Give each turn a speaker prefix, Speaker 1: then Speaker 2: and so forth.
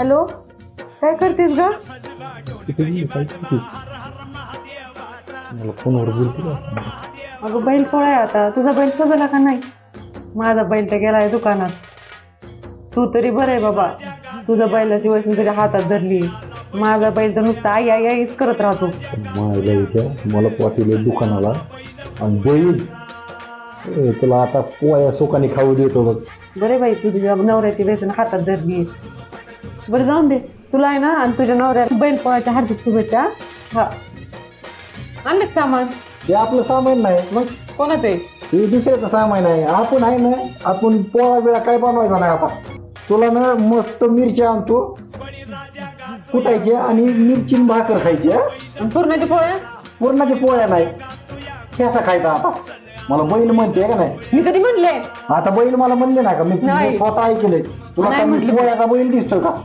Speaker 1: Hello? काय करतेस ग?
Speaker 2: मला फोनवर बोलते का
Speaker 1: अगं बैल पोळा आहे आता. तुझा बैल सजला का नाही? माझा बैल तर गेलाय दुकानात. तू तरी बरं आहे बाबा. तुझा बैलाची वैसे तुझ्या हातात धरली माझा बैल तर नुसता आई आई आईच करत राहतो.
Speaker 2: मायला विचार मला पाठवले दुकानाला. आणि बैल ए, तुला आता पोया सोकाने खाऊ देतो बघ.
Speaker 1: बरे बाई तू तुझ्या नवऱ्याची वेतन हातात धरली बरं जाऊन दे. तुला आहे ना आणि तुझ्या नवऱ्या बैल पोळ्याच्या हार्दिक शुभेच्छा. हा. आणले का सामान?
Speaker 2: ते आपलं सामान नाही.
Speaker 1: मग? कोणाचं आहे?
Speaker 2: हे दुसऱ्याचं सामान आहे. आपण आहे ना आपण पोळा वेळा काय बनवायचा नाही आता. तुला ना मस्त मिरच्या आणतो. कुटायचे आणि मिरची भाकर खायची हा?
Speaker 1: आणि पुरणाच्या पोळ्या?
Speaker 2: पूर्णाच्या पोळ्या नाही. कसा खायचा आता. मला बैल म्हणते का नाही?
Speaker 1: मी कधी म्हणले?
Speaker 2: आता बैल मला म्हणले ना का? मी
Speaker 1: नाही.
Speaker 2: स्वतः ऐकले तुला
Speaker 1: नाही
Speaker 2: का मी
Speaker 1: म्हटलं.
Speaker 2: पोळ्याचा बैल दिसतोय का?